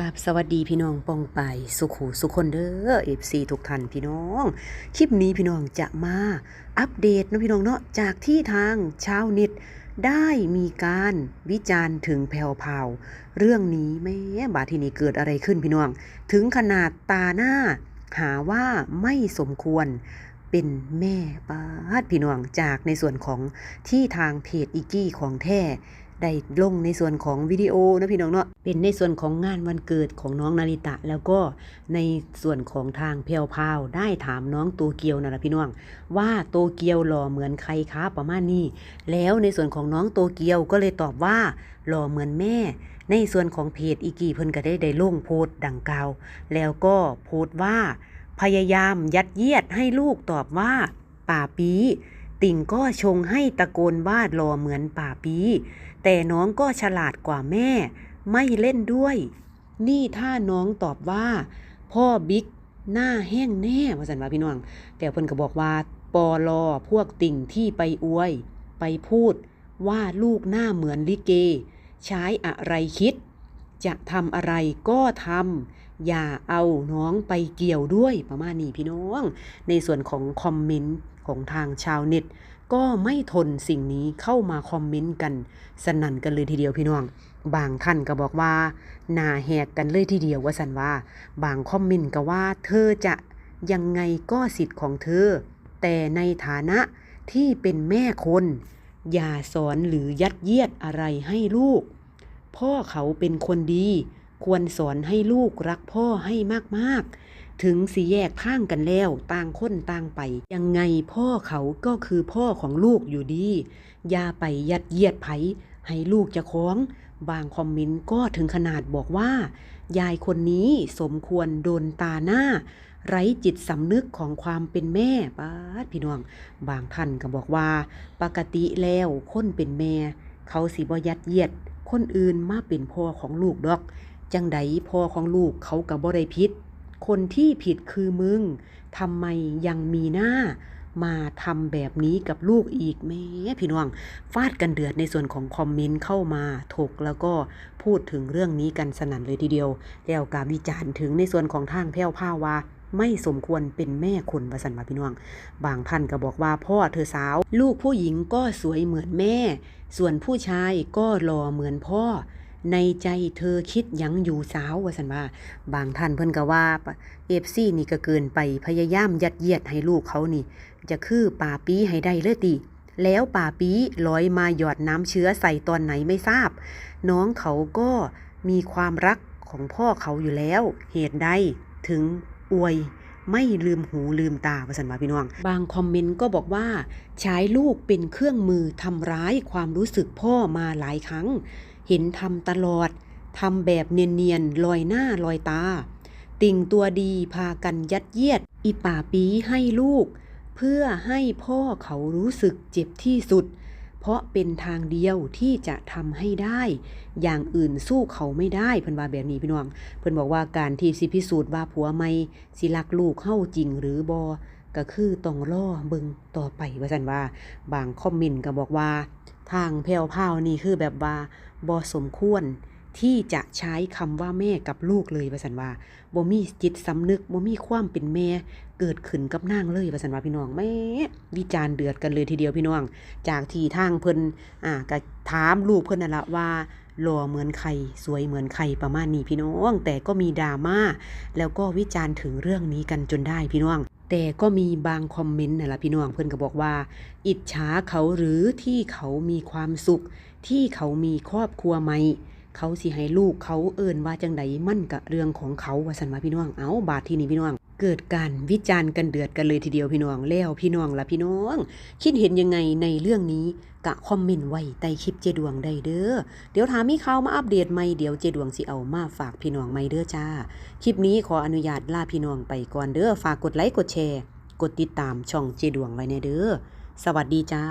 กับสวัสดีพี่น้องปองไปสุขูสุคนเด้อเอฟซีทุกท่านพี่น้อง คลิปนี้พี่น้องจะมาอัปเดตนะพี่น้องเนาะจากที่ทางชาวเน็ตได้มีการวิจารณ์ถึงแผ่วพราเรื่องนี้แม่บาทีนี้เกิดอะไรขึ้นพี่น้อง ถึงขนาดตาหน้า หาว่าไม่สมควรเป็นแม่ป้าดพี่น้องจากในส่วนของที่ทางเพจอีกี้ของแท้ ได้ลงในส่วนของวิดีโอนะพี่น้องเนาะเป็นในส่วนของงานวันเกิดของน้องนาริตะ แล้วก็ในส่วนของทางเพลวพาวได้ถามน้องโตเกียวนะละพี่น้อง ว่าโตเกียวหล่อเหมือนใครคะประมาณนี้ แล้วในส่วนของน้องโตเกียวก็เลยตอบว่าหล่อเหมือนแม่ ในส่วนของเพจอีกีเพิ่นก็ได้ได้ลงโพสต์ดังกล่าว แล้วก็โพสต์ว่า พยายามยัดเยียดให้ลูกตอบว่าป่าปี ติ่งก็ชงให้ตะโกนว่าหล่อเหมือนป่าปี แต่น้องก็ฉลาดกว่าแม่ ไม่เล่นด้วย นี่ถ้าน้องตอบว่า พ่อบิ๊กหน้าแห้งแน่ว่าสันว่าพี่น้อง แต่เพิ่นก็บอกว่าปอลอพวกติ่งที่ไปอวย ไปพูดว่าลูกหน้าเหมือนลิเก ใช้อะไรคิด จะทำอะไรก็ทำ อย่าเอาน้องไปเกี่ยวด้วยประมาณนี้พี่น้อง ในส่วนของคอมเมนต์ของทางชาวเน็ตก็ไม่ทนสิ่งนี้เข้ามาคอมเมนต์กัน สนั่นกันเลยทีเดียวพี่น้อง บางท่านก็บอกว่าหนาแหกกันเลยทีเดียวว่าสันว่า บางคอมเมนต์ก็ว่า เธอจะยังไงก็สิทธิ์ของเธอ แต่ในฐานะที่เป็นแม่คน อย่าสอนหรือยัดเยียดอะไรให้ลูก พ่อเขาเป็นคนดี ควรสอนให้ลูกรักพ่อให้มากๆ ถึงสีแยกข้างกันแล้ว ต่างคนต่างไป ยังไงพ่อเขาก็คือพ่อของลูกอยู่ดี อย่าไปยัดเยียดไผให้ลูกจะคล้อง บางคอมเมนต์ก็ถึงขนาดบอกว่า ยายคนนี้สมควรโดนตาหน้า ไร้จิตสำนึกของความเป็นแม่ป้าพี่น้อง บางท่านก็บอกว่า ปกติแล้วคนเป็นแม่ เขาสิบยัดเยียด คนอื่นมาเป็นพ่อของลูกดอก จังใดพ่อของลูกเขาก็บ่ได้ผิด คนที่ผิดคือมึงทำไมยังมีหน้ามาทำแบบนี้กับลูกอีกแม่พี่น้อง ฟาดกันเดือดในส่วนของคอมเมนต์เข้ามาถกแล้วก็พูดถึงเรื่องนี้กันสนั่นเลยทีเดียว แล้วการวิจารณ์ถึงในส่วนของทางแพ้วผ้าว่าไม่สมควรเป็นแม่คนประสันมาพี่น้อง บางท่านก็บอกว่าพ่อเธอสาว ลูกผู้หญิงก็สวยเหมือนแม่ ส่วนผู้ชายก็หล่อเหมือนพ่อ ในใจเธอคิดยังอยู่สาวว่าสันว่า บางท่านเพิ่นก็ว่าเอฟซีนี่ก็เกินไปพยายามยัดเยียดให้ลูกเขานี่ จะคือป่าปีให้ได้เลยติแล้วป่าปีลอยมาหยอดน้ำเชื้อใส่ตอนไหนไม่ทราบ น้องเขาก็มีความรักของพ่อเขาอยู่แล้ว เหตุใดถึงอวยไม่ลืมหูลืมตาประสันมาพี่น้อง บางคอมเมนต์ก็บอกว่า ใช้ลูกเป็นเครื่องมือทำร้ายความรู้สึกพ่อมาหลายครั้ง เห็นทำตลอดทำแบบเนียนๆลอยหน้าลอยตา ติ่งตัวดีพากันยัดเยียด อีป่าปีให้ลูก เพื่อให้พ่อเขารู้สึกเจ็บที่สุด เพราะเป็นทางเดียวที่จะทำให้ได้ อย่างอื่นสู้เขาไม่ได้เพิ่นว่าแบบนี้พี่น้อง เพิ่นบอกว่าการที่สิพิสูจน์ว่าผัวไม่สิรักลูกเฮาจริงหรือบ่ ก็คือต้องรอเบิ่งต่อไปว่าซั่นว่า บางคอมเมนต์ก็บอกว่า ทางแพรวพาวนี่คือแบบว่าบ่สมควรที่จะใช้คำว่าแม่กับลูกเลยว่าซั่นว่าบ่มีจิตสำนึกบ่มีความเป็นแม่เกิดขึ้นกับนางเลยว่าซั่นว่าพี่น้องแม่วิจารณ์เดือดกันเลยทีเดียวพี่น้อง จากที่ทางเพิ่นอ่าก็ถามลูกเพิ่นนั่นละว่าหล่อเหมือนใครสวยเหมือนใครประมาณนี้พี่น้อง แต่ก็มีดราม่าแล้วก็วิจารณ์ถึงเรื่องนี้กันจนได้พี่น้อง แต่ก็มีบางคอมเมนต์นั่นละพี่น้องเพื่อนก็บอกว่า อิจฉาเขาหรือที่เขามีความสุข ที่เขามีครอบครัวใหม่เขาสิให้ลูกเขาเอิ่นว่าจังใดมั่นกับเรื่องของเขาว่าสันว่าพี่น้องเอาบาทที่นี่พี่น้อง เกิดการวิจารณ์กันเดือดกันเลยทีเดียวพี่น้องแล้วพี่น้องละพี่น้อง คิดเห็นยังไงในเรื่องนี้กะคอมเมนต์ไว้ใต้คลิปเจดวงได้เด้อเดี๋ยวถามมีข่าวมาอัปเดตใหม่เดี๋ยวเจดวงสิเอามาฝากพี่น้องใหม่เด้อจ้า คลิปนี้ขออนุญาตลาพี่น้องไปก่อนเด้อฝากกดไลค์กดแชร์ กดติดตามช่องเจดวงไว้ในเด้อสวัสดีจ้า